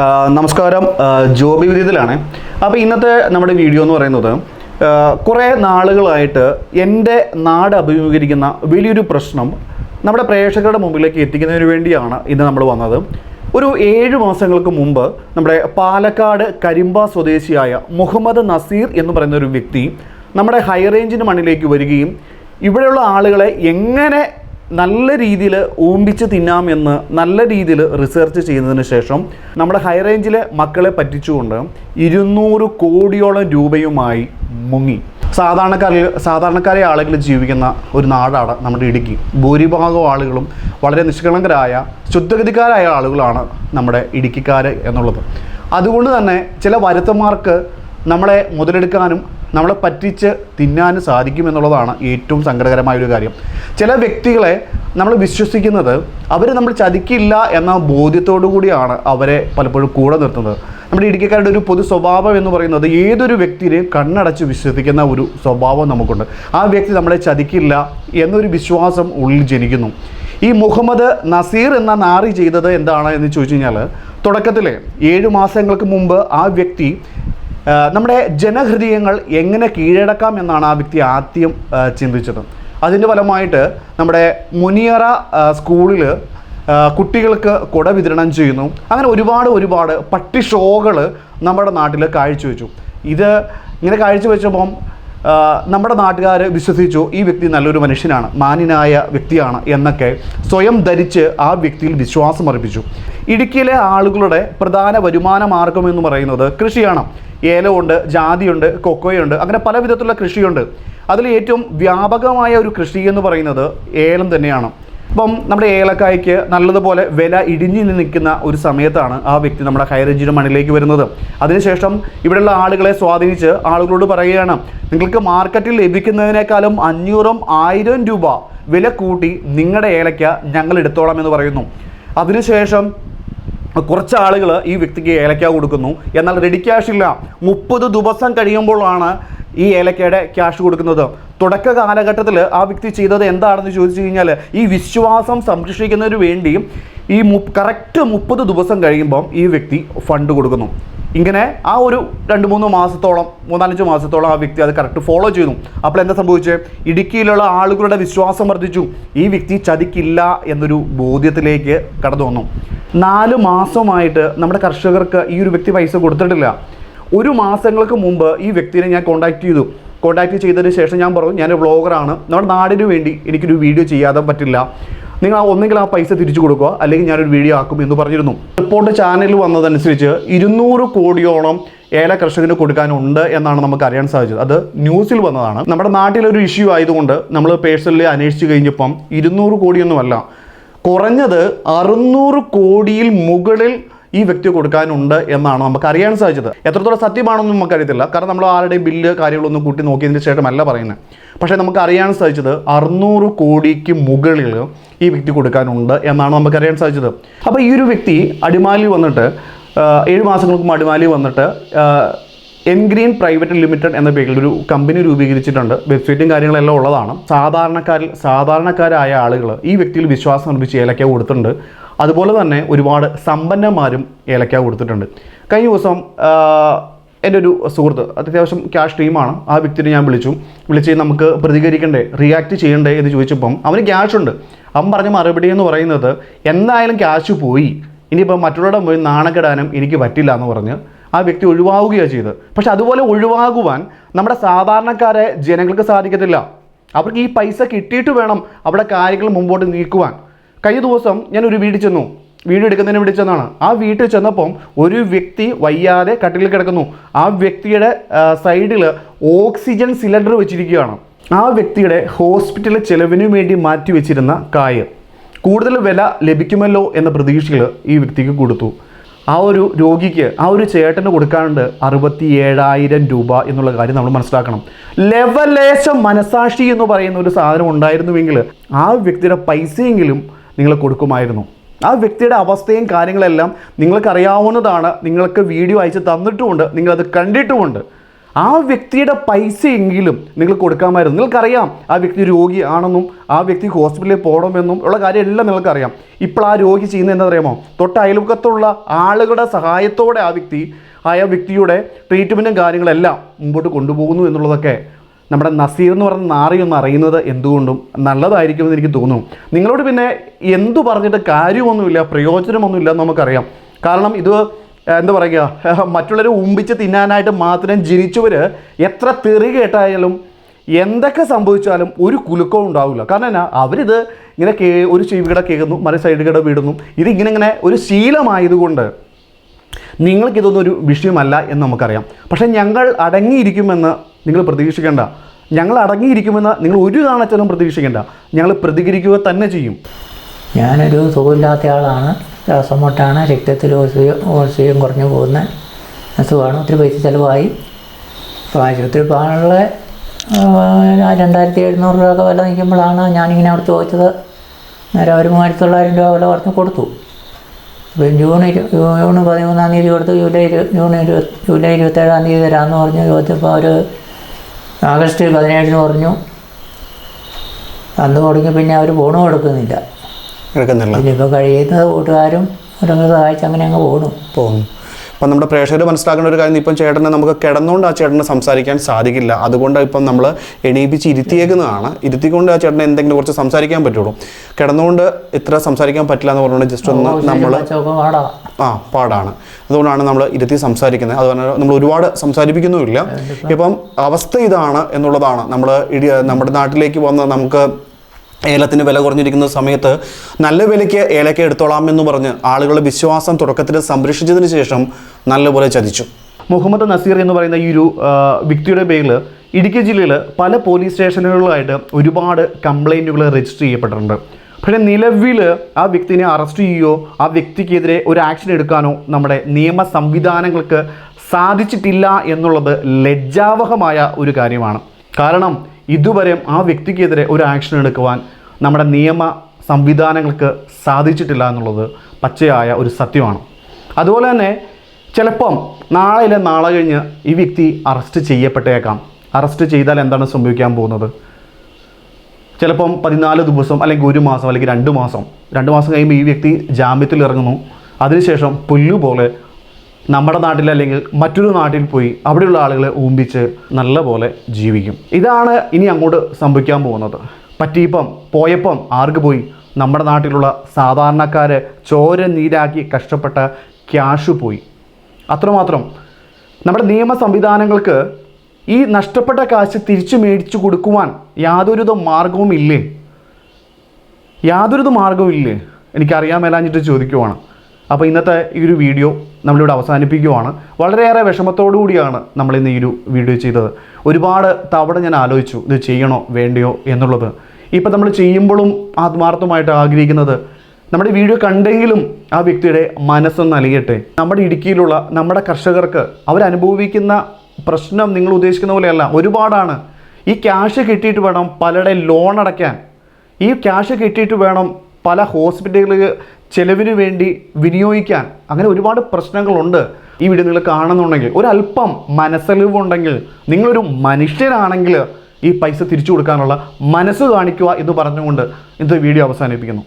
നമസ്കാരം. ജോബി വിദ്യത്തിലാണ്. അപ്പോൾ ഇന്നത്തെ നമ്മുടെ വീഡിയോ എന്ന് പറയുന്നത് കുറേ നാളുകളായിട്ട് എന്റെ നാട് അഭിമുഖീകരിക്കുന്ന വലിയൊരു പ്രശ്നം നമ്മുടെ പ്രേക്ഷകരുടെ മുമ്പിലേക്ക് എത്തിക്കുന്നതിന് വേണ്ടിയാണ് ഇന്ന് നമ്മൾ വന്നത്. ഒരു ഏഴ് മാസങ്ങൾക്ക് മുമ്പ് നമ്മുടെ പാലക്കാട് കരിമ്പ സ്വദേശിയായ മുഹമ്മദ് നസീർ എന്ന് പറയുന്ന ഒരു വ്യക്തി നമ്മുടെ ഹൈ റേഞ്ചിന്റെ മണ്ണിലേക്ക് വരികയും ഇവിടെയുള്ള ആളുകളെ എങ്ങനെ നല്ല രീതിയിൽ ഊമ്പിച്ച് തിന്നാമെന്ന് നല്ല രീതിയിൽ റിസർച്ച് ചെയ്യുന്നതിന് ശേഷം നമ്മുടെ ഹൈറേഞ്ചിലെ മക്കളെ പറ്റിച്ചുകൊണ്ട് ഇരുന്നൂറ് കോടിയോളം രൂപയുമായി മുങ്ങി. സാധാരണക്കാരിൽ സാധാരണക്കാരെ ആളുകൾ ജീവിക്കുന്ന ഒരു നാടാണ് നമ്മുടെ ഇടുക്കി. ഭൂരിഭാഗം ആളുകളും വളരെ നിഷ്കളങ്കരായ ശുദ്ധഗതിക്കാരായ ആളുകളാണ് നമ്മുടെ ഇടുക്കിക്കാർ എന്നുള്ളത്. അതുകൊണ്ട് തന്നെ ചില വരുത്തന്മാർക്ക് നമ്മളെ മുതലെടുക്കാനും നമ്മളെ പറ്റിച്ച് തിന്നാൻ സാധിക്കും എന്നുള്ളതാണ് ഏറ്റവും സങ്കടകരമായ ഒരു കാര്യം. ചില വ്യക്തികളെ നമ്മൾ വിശ്വസിക്കുന്നത് അവർ നമ്മൾ ചതിക്കില്ല എന്ന ബോധ്യത്തോടു കൂടിയാണ് അവരെ പലപ്പോഴും കൂടെ നിർത്തുന്നത്. നമ്മുടെ ഇടുക്കിക്കാരുടെ ഒരു പൊതു സ്വഭാവം എന്ന് പറയുന്നത് ഏതൊരു വ്യക്തിയെയും കണ്ണടച്ച് വിശ്വസിക്കുന്ന ഒരു സ്വഭാവം നമുക്കുണ്ട്. ആ വ്യക്തി നമ്മളെ ചതിക്കില്ല എന്നൊരു വിശ്വാസം ഉള്ളിൽ ജനിക്കുന്നു. ഈ മുഹമ്മദ് നസീർ എന്ന നാറി ചെയ്തത് എന്താണ് എന്ന് ചോദിച്ചു കഴിഞ്ഞാൽ തുടക്കത്തിൽ ഏഴ് മാസങ്ങൾക്ക് മുമ്പ് ആ വ്യക്തി നമ്മുടെ ജനഹൃദയങ്ങൾ എങ്ങനെ കീഴടക്കാം എന്നാണ് ആ വ്യക്തി ആദ്യം ചിന്തിച്ചത്. അതിന്റെ ഫലമായിട്ട് നമ്മുടെ മുനിയറ സ്കൂളിൽ കുട്ടികൾക്ക് കുട വിതരണം ചെയ്യുന്നു. അങ്ങനെ ഒരുപാട് ഒരുപാട് പട്ടി ഷോകൾ നമ്മുടെ നാട്ടിൽ കാഴ്ചവെച്ചു. ഇത് ഇങ്ങനെ കാഴ്ചവെച്ചപ്പം നമ്മുടെ നാട്ടുകാർ വിശ്വസിച്ചു ഈ വ്യക്തി നല്ലൊരു മനുഷ്യനാണ് മാന്യനായ വ്യക്തിയാണ് എന്നൊക്കെ സ്വയം ധരിച്ച് ആ വ്യക്തിയിൽ വിശ്വാസം അർപ്പിച്ചു ഇടുക്കിയിലെ ആളുകളുടെ പ്രധാന വരുമാന മാർഗം എന്ന് പറയുന്നത് കൃഷിയാണ്. ഏലമുണ്ട് ജാതിയുണ്ട് കൊക്കോയുണ്ട് അങ്ങനെ പല വിധത്തിലുള്ള കൃഷിയുണ്ട്. അതിൽ ഏറ്റവും വ്യാപകമായ ഒരു കൃഷി എന്ന് പറയുന്നത് ഏലം തന്നെയാണ്. അപ്പം നമ്മുടെ ഏലക്കായ്ക്ക് നല്ലതുപോലെ വില ഇടിഞ്ഞു നിൽക്കുന്ന ഒരു സമയത്താണ് ആ വ്യക്തി നമ്മുടെ ഹൈറേഞ്ചിന് മണിലേക്ക് വരുന്നത്. അതിനുശേഷം ഇവിടെയുള്ള ആളുകളെ സ്വാധീനിച്ച് ആളുകളോട് പറയുകയാണ് നിങ്ങൾക്ക് മാർക്കറ്റിൽ ലഭിക്കുന്നതിനേക്കാളും അഞ്ഞൂറും ആയിരം രൂപ വില കൂട്ടി നിങ്ങളുടെ ഏലക്ക ഞങ്ങൾ എടുത്തോളാം എന്ന് പറയുന്നു. അതിനുശേഷം കുറച്ച് ആളുകൾ ഈ വ്യക്തിക്ക് ഏലക്ക കൊടുക്കുന്നു. എന്നാൽ റെഡി ക്യാഷ് ഇല്ല. മുപ്പത് ദിവസം കഴിയുമ്പോഴാണ് ഈ ഏലക്കയുടെ ക്യാഷ് കൊടുക്കുന്നത്. തുടക്ക കാലഘട്ടത്തിൽ ആ വ്യക്തി ചെയ്തത് എന്താണെന്ന് ചോദിച്ചു കഴിഞ്ഞാൽ ഈ വിശ്വാസം സംരക്ഷിക്കുന്നതിന് വേണ്ടി ഈ മു കറക്റ്റ് മുപ്പത് ദിവസം കഴിയുമ്പം ഈ വ്യക്തി ഫണ്ട് കൊടുക്കുന്നു. ഇങ്ങനെ ആ ഒരു രണ്ട് മൂന്ന് മാസത്തോളം മൂന്നാലഞ്ച് മാസത്തോളം ആ വ്യക്തി അത് കറക്റ്റ് ഫോളോ ചെയ്തു. അപ്പോൾ എന്താ സംഭവിച്ചത് ഇടുക്കിയിലുള്ള ആളുകളുടെ വിശ്വാസം വർദ്ധിച്ചു. ഈ വ്യക്തി ചതിക്കില്ല എന്നൊരു ബോധ്യത്തിലേക്ക് കടന്നു വന്നു. നാല് മാസമായിട്ട് നമ്മുടെ കർഷകർക്ക് ഈ ഒരു വ്യക്തി പൈസ കൊടുത്തിട്ടില്ല. ഒരു മാസങ്ങൾക്ക് മുമ്പ് ഈ വ്യക്തിനെ ഞാൻ കോൺടാക്ട് ചെയ്തു. കോൺടാക്ട് ചെയ്തതിന് ശേഷം ഞാൻ പറഞ്ഞു ഞാൻ വ്ളോഗറാണ് നമ്മുടെ നാടിന് വേണ്ടി എനിക്കൊരു വീഡിയോ ചെയ്യാതെ പറ്റില്ല. നിങ്ങൾ ഒന്നെങ്കിൽ ആ പൈസ തിരിച്ചു കൊടുക്കുക അല്ലെങ്കിൽ ഞാനൊരു വീഡിയോ ആക്കും എന്ന് പറഞ്ഞിരുന്നു. റിപ്പോർട്ട് ചാനലിൽ വന്നതനുസരിച്ച് ഇരുന്നൂറ് കോടിയോളം ഏല കർഷകന് കൊടുക്കാനുണ്ട് എന്നാണ് നമുക്ക് അറിയാൻ സാധിച്ചത്. അത് ന്യൂസിൽ വന്നതാണ്. നമ്മുടെ നാട്ടിലൊരു ഇഷ്യൂ ആയതുകൊണ്ട് നമ്മൾ പേഴ്സണലി അന്വേഷിച്ച് കഴിഞ്ഞപ്പം ഇരുന്നൂറ് കോടിയൊന്നുമല്ല. കുറഞ്ഞത് അറുന്നൂറ് കോടിയിൽ മുകളിൽ ഈ വ്യക്തി കൊടുക്കാനുണ്ട് എന്നാണ് നമുക്ക് അറിയാൻ സാധിച്ചത്. എത്രത്തോളം സത്യമാണെന്നും നമുക്കറിയത്തില്ല. കാരണം നമ്മൾ ആരുടെയും ബില്ല് കാര്യങ്ങളൊന്നും കൂട്ടി നോക്കിയതിന് ശേഷമല്ല പറയുന്നത്. പക്ഷേ നമുക്ക് അറിയാൻ സാധിച്ചത് അറുന്നൂറ് കോടിക്ക് മുകളിൽ ഈ വ്യക്തി കൊടുക്കാനുണ്ട് എന്നാണ് നമുക്ക് അറിയാൻ സാധിച്ചത്. അപ്പോൾ ഈ ഒരു വ്യക്തി അടിമാലി വന്നിട്ട് ഏഴ് മാസങ്ങൾക്ക് മുമ്പ് അടിമാലി വന്നിട്ട് എൻ എൻഗ്രീൻ പ്രൈവറ്റ് ലിമിറ്റഡ് എന്ന പേരിൽ ഒരു കമ്പനി രൂപീകരിച്ചിട്ടുണ്ട്. വെബ്സൈറ്റും കാര്യങ്ങളെല്ലാം ഉള്ളതാണ്. സാധാരണക്കാരിൽ സാധാരണക്കാരായ ആളുകൾ ഈ വ്യക്തിയിൽ വിശ്വാസം അർപ്പിച്ച് ഏലക്ക കൊടുത്തിട്ടുണ്ട്. അതുപോലെ തന്നെ ഒരുപാട് സമ്പന്നന്മാരും ഏലക്ക കൊടുത്തിട്ടുണ്ട്. കഴിഞ്ഞ ദിവസം എന്റെ ഒരു സുഹൃത്ത് അത്യാവശ്യം ക്യാഷ് ടീമാണ് ആ വ്യക്തിയെ ഞാൻ വിളിച്ചു. വിളിച്ച് നമുക്ക് പ്രതികരിക്കണ്ടേ റിയാക്ട് ചെയ്യണ്ടേ എന്ന് ചോദിച്ചപ്പം അവന് ക്യാഷ് ഉണ്ട്. അവൻ പറഞ്ഞ മറുപടി എന്ന് പറയുന്നത് എന്തായാലും ക്യാഷ് പോയി. ഇനിയിപ്പോൾ മറ്റുള്ളവരുടെ പോയി നാണക്കെടാനും എനിക്ക് പറ്റില്ല എന്ന് പറഞ്ഞ് ആ വ്യക്തി ഒഴിവാകുകയാണ് ചെയ്തത്. പക്ഷെ അതുപോലെ ഒഴിവാകുവാൻ നമ്മുടെ സാധാരണക്കാരെ ജനങ്ങൾക്ക് സാധിക്കത്തില്ല. അവർക്ക് ഈ പൈസ കിട്ടിയിട്ട് വേണം അവിടെ കാര്യങ്ങൾ മുമ്പോട്ട് നീക്കുവാൻ. കഴിഞ്ഞ ദിവസം ഞാൻ ഒരു വീട് ചെന്നു. വീട് എടുക്കുന്നതിന് വേണ്ടി ചെന്നാണ് ആ വീട്ടിൽ ചെന്നപ്പം ഒരു വ്യക്തി വയ്യാതെ കട്ടിലിൽ കിടക്കുന്നു. ആ വ്യക്തിയുടെ സൈഡിൽ ഓക്സിജൻ സിലിണ്ടർ വെച്ചിരിക്കുകയാണ്. ആ വ്യക്തിയുടെ ഹോസ്പിറ്റൽ ചെലവിനു വേണ്ടി മാറ്റി വെച്ചിരുന്ന കായ്. കൂടുതൽ വില ലഭിക്കുമല്ലോ എന്ന പ്രതീക്ഷയിൽ ഈ വ്യക്തിക്ക് കൊടുത്തു. ആ ഒരു രോഗിക്ക് ആ ഒരു ചേട്ടന് കൊടുക്കാണ്ട് അറുപത്തി ഏഴായിരം രൂപ എന്നുള്ള കാര്യം നമ്മൾ മനസ്സിലാക്കണം. ലെവലേശം മനസാക്ഷി എന്ന് പറയുന്ന ഒരു സാധനം ഉണ്ടായിരുന്നുവെങ്കിൽ ആ വ്യക്തിയുടെ പൈസയെങ്കിലും നിങ്ങൾ കൊടുക്കുമായിരുന്നു. ആ വ്യക്തിയുടെ അവസ്ഥയും കാര്യങ്ങളെല്ലാം നിങ്ങൾക്കറിയാവുന്നതാണ് നിങ്ങൾക്ക് വീഡിയോ അയച്ച് തന്നിട്ടുമുണ്ട്. നിങ്ങളത് കണ്ടിട്ടുമുണ്ട്. ആ വ്യക്തിയുടെ പൈസയെങ്കിലും നിങ്ങൾ കൊടുക്കാമായിരുന്നു. നിങ്ങൾക്കറിയാം ആ വ്യക്തി രോഗിയാണെന്നും ആ വ്യക്തി ഹോസ്പിറ്റലിൽ പോകണമെന്നും ഉള്ള കാര്യമെല്ലാം നിങ്ങൾക്കറിയാം. ഇപ്പോൾ ആ രോഗി ചെയ്യുന്നത് എന്താ അറിയാമോ തൊട്ട് അയൽപക്കത്തുള്ള ആളുകളുടെ സഹായത്തോടെ ആ വ്യക്തി ആ വ്യക്തിയുടെ ട്രീറ്റ്മെന്റും കാര്യങ്ങളെല്ലാം മുമ്പോട്ട് കൊണ്ടുപോകുന്നു എന്നുള്ളതൊക്കെ നമ്മുടെ നസീർ എന്ന് പറഞ്ഞ നാറി ഒന്ന് അറിയുന്നത് എന്തുകൊണ്ടും നല്ലതായിരിക്കുമെന്ന് എനിക്ക് തോന്നുന്നു. നിങ്ങളോട് പിന്നെ എന്തു പറഞ്ഞിട്ട് കാര്യമൊന്നുമില്ല പ്രയോജനമൊന്നുമില്ല എന്ന് നമുക്കറിയാം. കാരണം ഇത് എന്താ പറയുക മറ്റുള്ളവരെ ഉമ്പിച്ച് തിന്നാനായിട്ട് മാത്രം ജനിച്ചവർ എത്ര തെറി കേട്ടായാലും എന്തൊക്കെ സംഭവിച്ചാലും ഒരു കുലുക്കവും ഉണ്ടാവില്ല. കാരണം എന്നാ അവരിത് ഇങ്ങനെ കേ ഒരു ചെവികട കേൾക്കുന്നു മറു സൈഡുകട വിടുന്നു. ഇതിങ്ങനെ ഇങ്ങനെ ഒരു ശീലമായതുകൊണ്ട് നിങ്ങൾക്കിതൊന്നും ഒരു വിഷയമല്ല എന്ന് നമുക്കറിയാം. പക്ഷേ ഞങ്ങൾ അടങ്ങിയിരിക്കുമെന്ന് നിങ്ങൾ പ്രതീക്ഷിക്കേണ്ട. ഞങ്ങൾ അടങ്ങിയിരിക്കുമെന്ന് നിങ്ങൾ ഒരു കാരണത്തിലും പ്രതീക്ഷിക്കേണ്ട. ഞങ്ങൾ പ്രതികരിക്കുക തന്നെ ചെയ്യും. ഞാനൊരു സുഖമില്ലാത്ത ആളാണ്. ശ്വാസം മുട്ടാണ് രക്തത്തിൽ ഓക്സിജൻ ഓക്സിജൻ കുറഞ്ഞു പോകുന്ന അസുഖമാണ്. ഒത്തിരി പൈസ ചിലവായി. അപ്പോൾ ആശുപത്രി പോകാനുള്ള രണ്ടായിരത്തി എഴുന്നൂറ് രൂപ വില നിൽക്കുമ്പോഴാണ് ഞാനിങ്ങനെ അവിടെ ചോദിച്ചത്. നേരെ ഒരു മൂവായിരത്തി തൊള്ളായിരം രൂപ വില പറഞ്ഞ് കൊടുത്തു. അപ്പം ജൂൺ ഇരു ജൂൺ പതിമൂന്നാം തീയതി കൊടുത്തു ജൂലൈ ജൂൺ ഇരുപത് ജൂലൈ ഇരുപത്തേഴാം തീയതി തരാമെന്ന് പറഞ്ഞ് ചോദിച്ചപ്പോൾ അവർ ആഗസ്റ്റ് പതിനേഴിന് പറഞ്ഞു. അന്ന് തുടങ്ങി പിന്നെ അവർ ഫോണും കൊടുക്കുന്നില്ല. എടുക്കുന്നില്ല. ഇതിലിപ്പോൾ കഴിയുന്നത് കൂട്ടുകാരും അവരങ്ങ് സഹായിച്ച് അങ്ങനെ അങ്ങ് പോണു. പോകുന്നു അപ്പം നമ്മുടെ പ്രേക്ഷകർ മനസ്സിലാക്കേണ്ട ഒരു കാര്യം ഇപ്പം ചേട്ടനെ നമുക്ക് കിടന്നുകൊണ്ട് ആ ചേട്ടനെ സംസാരിക്കാൻ സാധിക്കില്ല. അതുകൊണ്ട് ഇപ്പം നമ്മൾ എണീപ്പിച്ച് ഇരുത്തിയേക്കുന്നതാണ്. ഇരുത്തിക്കൊണ്ട് ആ ചേട്ടനെ എന്തെങ്കിലും കുറച്ച് സംസാരിക്കാൻ പറ്റുള്ളൂ. കിടന്നുകൊണ്ട് ഇത്ര സംസാരിക്കാൻ പറ്റില്ല എന്ന് പറഞ്ഞുകൊണ്ട് ജസ്റ്റ് ഒന്ന് നമ്മൾ ആ പാടാണ്. അതുകൊണ്ടാണ് നമ്മൾ ഇരുത്തി സംസാരിക്കുന്നത്. അതുപോലെ നമ്മൾ ഒരുപാട് സംസാരിപ്പിക്കുന്നുമില്ല. ഇപ്പം അവസ്ഥ ഇതാണ് എന്നുള്ളതാണ് നമ്മൾ ഇടി നമ്മുടെ നാട്ടിലേക്ക് വന്ന് നമുക്ക് ഏലത്തിന് വില കുറഞ്ഞിരിക്കുന്ന സമയത്ത് നല്ല വിലയ്ക്ക് ഏലക്ക എടുത്തോളാം എന്ന് പറഞ്ഞ് ആളുകളുടെ വിശ്വാസം തുടക്കത്തിൽ സംരക്ഷിച്ചതിന് ശേഷം നല്ലപോലെ ചതിച്ചു. മുഹമ്മദ് നസീർ എന്ന് പറയുന്ന ഈ ഒരു വ്യക്തിയുടെ പേരിൽ ഇടുക്കി ജില്ലയിൽ പല പോലീസ് സ്റ്റേഷനുകളിലായിട്ട് ഒരുപാട് കംപ്ലൈന്റുകൾ രജിസ്റ്റർ ചെയ്യപ്പെട്ടിട്ടുണ്ട്. പക്ഷേ നിലവിൽ ആ വ്യക്തിനെ അറസ്റ്റ് ചെയ്യുകയോ ആ വ്യക്തിക്കെതിരെ ഒരു ആക്ഷൻ എടുക്കാനോ നമ്മുടെ നിയമ സംവിധാനങ്ങൾക്ക് സാധിച്ചിട്ടില്ല എന്നുള്ളത് ലജ്ജാവഹമായ ഒരു കാര്യമാണ്. കാരണം ഇതുവരെ ആ വ്യക്തിക്കെതിരെ ഒരു ആക്ഷൻ എടുക്കുവാൻ നമ്മുടെ നിയമ സംവിധാനങ്ങൾക്ക് സാധിച്ചിട്ടില്ല എന്നുള്ളത് പച്ചയായ ഒരു സത്യമാണ്. അതുപോലെ തന്നെ ചിലപ്പം നാളെ ഇല്ല നാളെ കഴിഞ്ഞ് ഈ വ്യക്തി അറസ്റ്റ് ചെയ്യപ്പെട്ടേക്കാം. അറസ്റ്റ് ചെയ്താൽ എന്താണ് സംഭവിക്കാൻ പോകുന്നത്? ചിലപ്പം പതിനാല് ദിവസം അല്ലെങ്കിൽ ഒരു മാസം അല്ലെങ്കിൽ രണ്ട് മാസം. രണ്ട് മാസം കഴിയുമ്പോൾ ഈ വ്യക്തി ജാമ്യത്തിൽ ഇറങ്ങുന്നു. അതിനുശേഷം പുല്ലുപോലെ നമ്മുടെ നാട്ടിൽ അല്ലെങ്കിൽ മറ്റൊരു നാട്ടിൽ പോയി അവിടെയുള്ള ആളുകളെ ഊമ്പിച്ച് നല്ല പോലെ ജീവിക്കും. ഇതാണ് ഇനി അങ്ങോട്ട് സംഭവിക്കാൻ പോകുന്നത്. പറ്റിയപ്പം പോയപ്പം ആർക്ക് പോയി? നമ്മുടെ നാട്ടിലുള്ള സാധാരണക്കാരെ ചോര നീരാക്കി കഷ്ടപ്പെട്ട ക്യാഷ് പോയി. അത്രമാത്രം. നമ്മുടെ നിയമ സംവിധാനങ്ങൾക്ക് ഈ നഷ്ടപ്പെട്ട കാശ് തിരിച്ചു മേടിച്ചു കൊടുക്കുവാൻ യാതൊരുവിധ മാർഗവും ഇല്ലേ യാതൊരുവിധ മാർഗവും ഇല്ലേ എനിക്കറിയാൻ മേലാഞ്ഞിട്ട് ചോദിക്കുവാണ്. അപ്പോൾ ഇന്നത്തെ ഈ ഒരു വീഡിയോ നമ്മളിവിടെ അവസാനിപ്പിക്കുവാണ്. വളരെയേറെ കൂടിയാണ് നമ്മൾ ഇന്ന് ഈ ഒരു വീഡിയോ ചെയ്തത്. ഒരുപാട് തവണ ഞാൻ ആലോചിച്ചു ഇത് ചെയ്യണോ വേണ്ടയോ എന്നുള്ളത്. ഇപ്പോൾ നമ്മൾ ചെയ്യുമ്പോഴും ആത്മാർത്ഥമായിട്ട് ആഗ്രഹിക്കുന്നത് നമ്മുടെ വീഡിയോ കണ്ടെങ്കിലും ആ വ്യക്തിയുടെ മനസ്സൊന്ന് അലിയട്ടെ നമ്മുടെ ഇടുക്കിയിലുള്ള നമ്മുടെ കർഷകർക്ക് അവരനുഭവിക്കുന്ന പ്രശ്നം നിങ്ങൾ ഉദ്ദേശിക്കുന്ന പോലെയല്ല. ഒരുപാടാണ്. ഈ ക്യാഷ് കിട്ടിയിട്ട് വേണം പലരുടെ ലോൺ അടയ്ക്കാൻ. ഈ ക്യാഷ് കിട്ടിയിട്ട് വേണം പല ഹോസ്പിറ്റലുകൾ ചെലവിന് വേണ്ടി വിനിയോഗിക്കാൻ അങ്ങനെ ഒരുപാട് പ്രശ്നങ്ങളുണ്ട്. ഈ വീഡിയോ നിങ്ങൾ കാണുന്നുണ്ടെങ്കിൽ ഒരല്പം മനസ്സലിവുണ്ടെങ്കിൽ നിങ്ങളൊരു മനുഷ്യനാണെങ്കിൽ ഈ പൈസ തിരിച്ചു കൊടുക്കാനുള്ള മനസ്സ് കാണിക്കുക എന്ന് പറഞ്ഞുകൊണ്ട് ഇന്നത്തെ വീഡിയോ അവസാനിപ്പിക്കുന്നു.